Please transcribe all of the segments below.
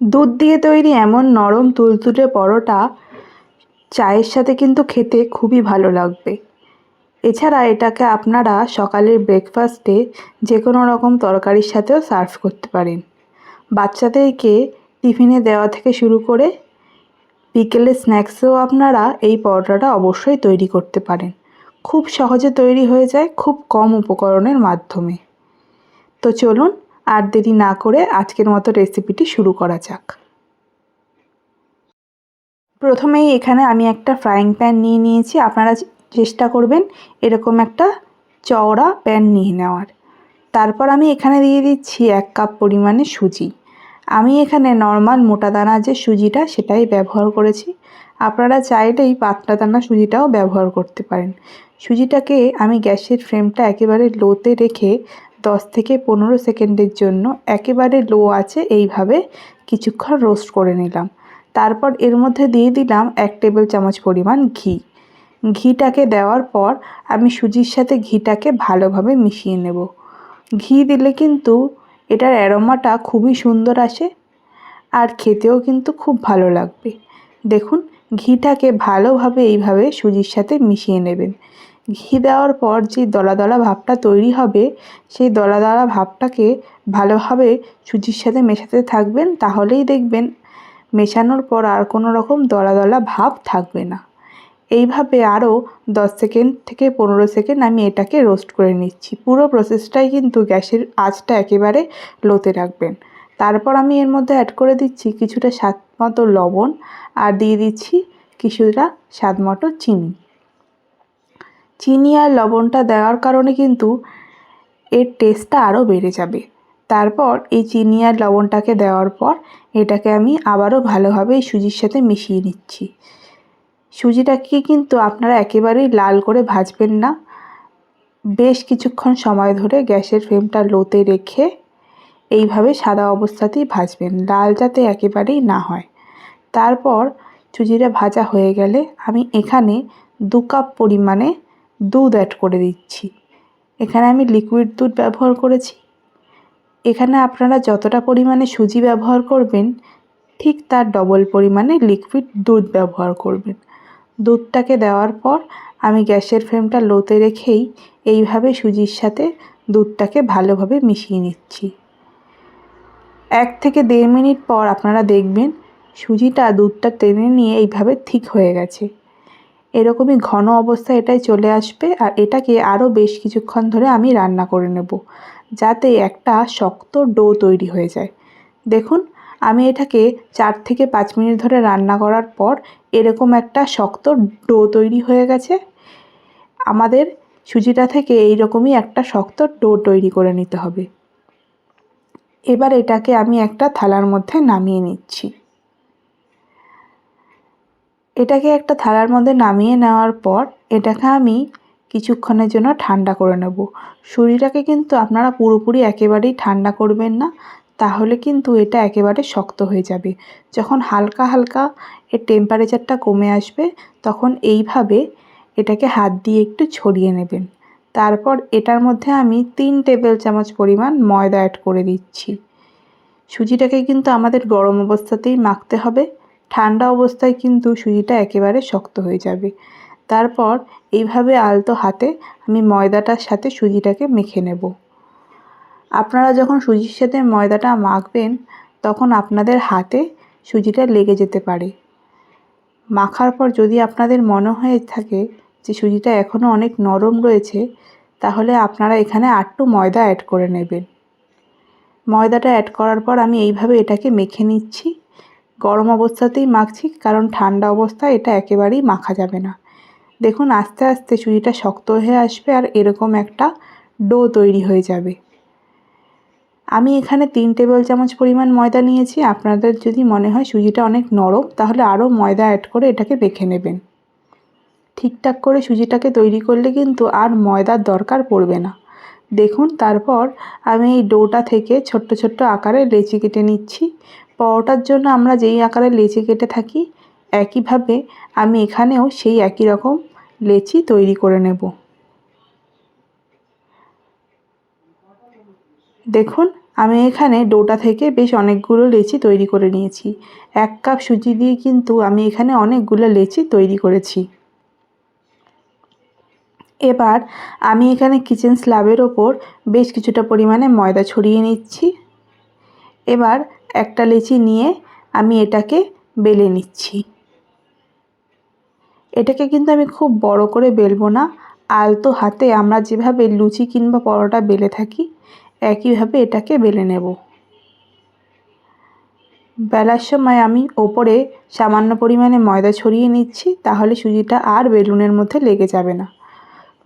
দুধ দিয়ে তৈরি এমন নরম তুলতুলে পরোটা চায়ের সাথে কিন্তু খেতে খুবই ভালো লাগবে। এছাড়া এটাকে আপনারা সকালের ব্রেকফাস্টে যে কোনো রকম তরকারির সাথেও সার্ভ করতে পারেন। বাচ্চাদেরকে টিফিনে দেওয়া থেকে শুরু করে বিকেলে স্ন্যাক্সেও আপনারা এই পরোটাটা অবশ্যই তৈরি করতে পারেন। খুব সহজে তৈরি হয়ে যায় খুব কম উপকরণের মাধ্যমে। তো চলুন আর দেরি না করে আজকের মতো রেসিপিটি শুরু করা যাক। প্রথমেই এখানে আমি একটা ফ্রাইং প্যান নিয়ে নিয়েছি। আপনারা চেষ্টা করবেন এরকম একটা চওড়া প্যান নিয়ে নেওয়ার। তারপর আমি এখানে দিয়ে দিচ্ছি এক কাপ পরিমাণে সুজি। আমি এখানে নর্মাল মোটা দানা যে সুজিটা সেটাই ব্যবহার করেছি। আপনারা চাইলেই পাতলা দানা সুজিটাও ব্যবহার করতে পারেন। সুজিটাকে আমি গ্যাসের ফ্লেমটা একেবারে লোতে রেখে দশ থেকে পনেরো সেকেন্ডের জন্য একেবারে লো আছে, এইভাবে কিছুক্ষণ রোস্ট করে নিলাম। তারপর এর মধ্যে দিয়ে দিলাম এক টেবিল চামচ পরিমাণ ঘি। ঘিটাকে দেওয়ার পর আমি সুজির সাথে ঘিটাকে ভালোভাবে মিশিয়ে নেব। ঘি দিলে কিন্তু এটার অ্যারোমাটা খুবই সুন্দর আসে আর খেতেও কিন্তু খুব ভালো লাগবে। দেখুন, ঘিটাকে ভালোভাবে এইভাবে সুজির সাথে মিশিয়ে নেবেন। ঘি দেওয়ার পর যে দলা দলা ভাবটা তৈরি হবে, সেই দলা দলা ভাবটাকে ভালোভাবে সুজির সাথে মেশাতে থাকবেন, তাহলেই দেখবেন মেশানোর পর আর কোনো রকম দলা দলা ভাব থাকবে না। এইভাবে আরও দশ সেকেন্ড থেকে পনেরো সেকেন্ড আমি এটাকে রোস্ট করে নিচ্ছি। পুরো প্রসেসটাই কিন্তু গ্যাসের আঁচটা একেবারে লোতে রাখবেন। তারপর আমি এর মধ্যে অ্যাড করে দিচ্ছি কিছুটা স্বাদ মতো লবণ, আর দিয়ে দিচ্ছি কিছুটা স্বাদ মতো চিনি। চিনি আর লবণটা দেওয়ার কারণে কিন্তু এর টেস্টটা আরও বেড়ে যাবে। তারপর এই চিনি আর লবণটাকে দেওয়ার পর এটাকে আমি আবারও ভালোভাবে এই সুজির সাথে মিশিয়ে নিচ্ছি। সুজিটাকে কিন্তু আপনারা একেবারেই লাল করে ভাজবেন না। বেশ কিছুক্ষণ সময় ধরে গ্যাসের ফ্লেমটা লোতে রেখে এইভাবে সাদা অবস্থাতেই ভাজবেন, লাল যাতে একেবারেই না হয়। তারপর সুজিটা ভাজা হয়ে গেলে আমি এখানে দু কাপ পরিমাণে দুধ অ্যাড করে দিচ্ছি। এখানে আমি লিকুইড দুধ ব্যবহার করেছি। এখানে আপনারা যতটা পরিমাণে সুজি ব্যবহার করবেন, ঠিক তার ডবল পরিমাণে লিকুইড দুধ ব্যবহার করবেন। দুধটাকে দেওয়ার পর আমি গ্যাসের ফ্লেমটা লোতে রেখেই এইভাবে সুজির সাথে দুধটাকে ভালোভাবে মিশিয়ে নিচ্ছি। এক থেকে দেড় মিনিট পর আপনারা দেখবেন সুজিটা দুধটা টেনে নিয়ে এইভাবে ঠিক হয়ে গেছে। এরকমই ঘন অবস্থায় এটাই চলে আসবে আর এটাকে আরও বেশ কিছুক্ষণ ধরে আমি রান্না করে নেব, যাতে একটা শক্ত ডো তৈরি হয়ে যায়। দেখুন, আমি এটাকে চার থেকে পাঁচ মিনিট ধরে রান্না করার পর এরকম একটা শক্ত ডো তৈরি হয়ে গেছে। আমাদের সুজিটা থেকে এই রকমই একটা শক্ত ডো তৈরি করে নিতে হবে। এবার এটাকে আমি একটা থালার মধ্যে নামিয়ে নিচ্ছি। এটাকে একটা থালার মধ্যে নামিয়ে নেওয়ার পর এটাকে আমি কিছুক্ষণের জন্য ঠান্ডা করে নেব। শরীরটাকে কিন্তু আপনারা পুরোপুরি একেবারেই ঠান্ডা করবেন না, তাহলে কিন্তু এটা একেবারে শক্ত হয়ে যাবে। যখন হালকা হালকা এর টেম্পারেচারটা কমে আসবে, তখন এইভাবে এটাকে হাত দিয়ে একটু ছড়িয়ে নেবেন। তারপর এটার মধ্যে আমি তিন টেবিল চামচ পরিমাণ ময়দা অ্যাড করে দিচ্ছি। সুজিটাকে কিন্তু আমাদের গরম অবস্থাতেই মাখতে হবে। ঠান্ডা অবস্থায় কিন্তু সুজিটা একেবারে শক্ত হয়ে যাবে। তারপর এইভাবে আলতো হাতে আমি ময়দাটার সাথে সুজিটাকে মেখে নেব। আপনারা যখন সুজির সাথে ময়দাটা মাখবেন, তখন আপনাদের হাতে সুজিটা লেগে যেতে পারে। মাখার পর যদি আপনাদের মনে হয়ে থাকে যে সুজিটা এখনও অনেক নরম রয়েছে, তাহলে আপনারা এখানে আটটু ময়দা অ্যাড করে নেবেন। ময়দাটা অ্যাড করার পর আমি এইভাবে এটাকে মেখে নিচ্ছি। গরম অবস্থাতেই মাখছি, কারণ ঠান্ডা অবস্থায় এটা একেবারেই মাখা যাবে না। দেখুন, আস্তে আস্তে সুজিটা শক্ত হয়ে আসবে আর এরকম একটা ডো তৈরি হয়ে যাবে। আমি এখানে তিন টেবিল চামচ পরিমাণ ময়দা নিয়েছি। আপনাদের যদি মনে হয় সুজিটা অনেক নরম, তাহলে আরও ময়দা অ্যাড করে এটাকে বেখে নেবেন। ঠিকঠাক করে সুজিটাকে তৈরি করলে কিন্তু আর ময়দার দরকার পড়বে না। দেখুন, তারপর আমি এই ডোটা থেকে ছোট্ট ছোট্ট আকারে লেচি কেটে নিচ্ছি। পরোটার জন্য আমরা যেই আকারে লেচি কেটে থাকি, একইভাবে আমি এখানেও সেই একই রকম লেচি তৈরি করে নেব। দেখুন, আমি এখানে ডোটা থেকে বেশ অনেকগুলো লেচি তৈরি করে নিয়েছি। এক কাপ সুজি দিয়ে কিন্তু আমি এখানে অনেকগুলো লেচি তৈরি করেছি। এবার আমি এখানে কিচেন স্ল্যাবের ওপর বেশ কিছুটা পরিমাণে ময়দা ছড়িয়ে নিচ্ছি। এবার একটা লেচি নিয়ে আমি এটাকে বেলে নিচ্ছি। এটাকে কিন্তু আমি খুব বড় করে বেলবো না, আলতো হাতে আমরা যেভাবে লুচি কিংবা পরোটা বেলে থাকি, একইভাবে এটাকে বেলে নেব। বেলার সময় আমি ওপরে সামান্য পরিমাণে ময়দা ছড়িয়ে নিচ্ছি, তাহলে সুজিটা আর বেলুনের মধ্যে লেগে যাবে না।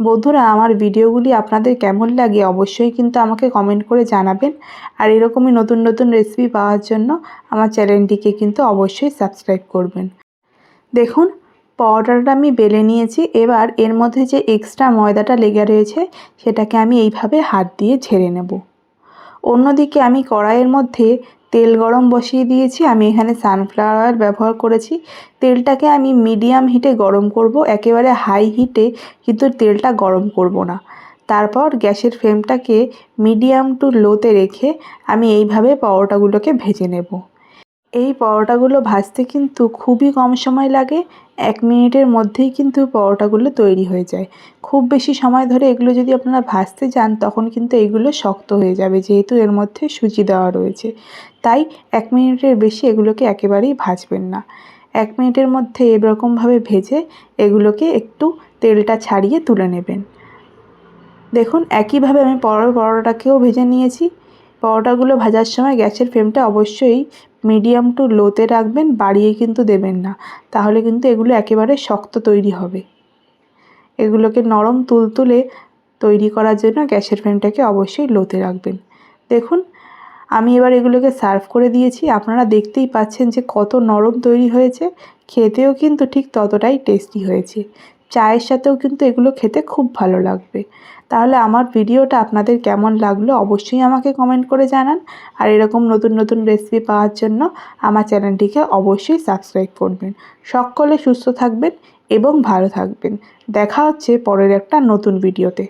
বন্ধুরা, আমার ভিডিওগুলি আপনাদের কেমন লাগে অবশ্যই কিন্তু আমাকে কমেন্ট করে জানাবেন। আর এরকমই নতুন নতুন রেসিপি পাওয়ার জন্য আমার চ্যানেলটিকে কিন্তু অবশ্যই সাবস্ক্রাইব করবেন। দেখুন পাউডারটা আমি বেলে নিয়েছি। এবার এর মধ্যে যে এক্সট্রা ময়দাটা লেগে রয়েছে, সেটাকে আমি এইভাবে হাত দিয়ে ঝেড়ে নেব। অন্যদিকে আমি কড়াইয়ের মধ্যে তেল গরম বসিয়ে দিয়েছি, আমি এখানে সানফ্লাওয়ার অয়েল ব্যবহার করেছি। তেলটাকে আমি মিডিয়াম হিটে গরম করব, একেবারে হাই হিটে কিন্তু তেলটা গরম করব না। তারপর গ্যাসের ফ্লেমটাকে মিডিয়াম টু লোতে রেখে আমি এইভাবে পাওয়াটাগুলোকে ভেজে নেব। এই পরোটাগুলো ভাজতে কিন্তু খুবই কম সময় লাগে। এক মিনিটের মধ্যেই কিন্তু পরোটাগুলো তৈরি হয়ে যায়। খুব বেশি সময় ধরে এগুলো যদি আপনারা ভাজতে যান, তখন কিন্তু এগুলো শক্ত হয়ে যাবে, যেহেতু এর মধ্যে সুজি দেওয়া রয়েছে। তাই এক মিনিটের বেশি এগুলোকে একেবারেই ভাজবেন না। এক মিনিটের মধ্যে এরকমভাবে ভেজে এগুলোকে একটু তেলটা ছাড়িয়ে তুলে নেবেন। দেখুন, একইভাবে আমি পরোটাকেও ভেজে নিয়েছি। পরোটাগুলো ভাজার সময় গ্যাসের ফ্লেমটা অবশ্যই মিডিয়াম টু লোতে রাখবেন, বাড়িয়ে কিন্তু দেবেন না। তাহলে কিন্তু এগুলো একেবারে শক্ত তৈরি হবে। এগুলোকে নরম তুলতুলে তৈরি করার জন্য গ্যাসের ফ্লেমটাকে অবশ্যই লোতে রাখবেন। দেখুন, আমি এবার এগুলোকে সার্ভ করে দিয়েছি। আপনারা দেখতেই পাচ্ছেন যে কত নরম তৈরি হয়েছে। খেতেও কিন্তু ঠিক ততটাই টেস্টি হয়েছে। চায়ের সাথেও কিন্তু এগুলো খেতে খুব ভালো লাগবে। তাহলে আমার ভিডিওটা আপনাদের কেমন লাগল অবশ্যই আমাকে কমেন্ট করে জানান। আর এরকম নতুন নতুন রেসিপি পাওয়ার জন্য আমার চ্যানেলটিকে অবশ্যই সাবস্ক্রাইব করবেন। সকলে সুস্থ থাকবেন এবং ভালো থাকবেন। দেখা হচ্ছে পরের একটা নতুন ভিডিওতে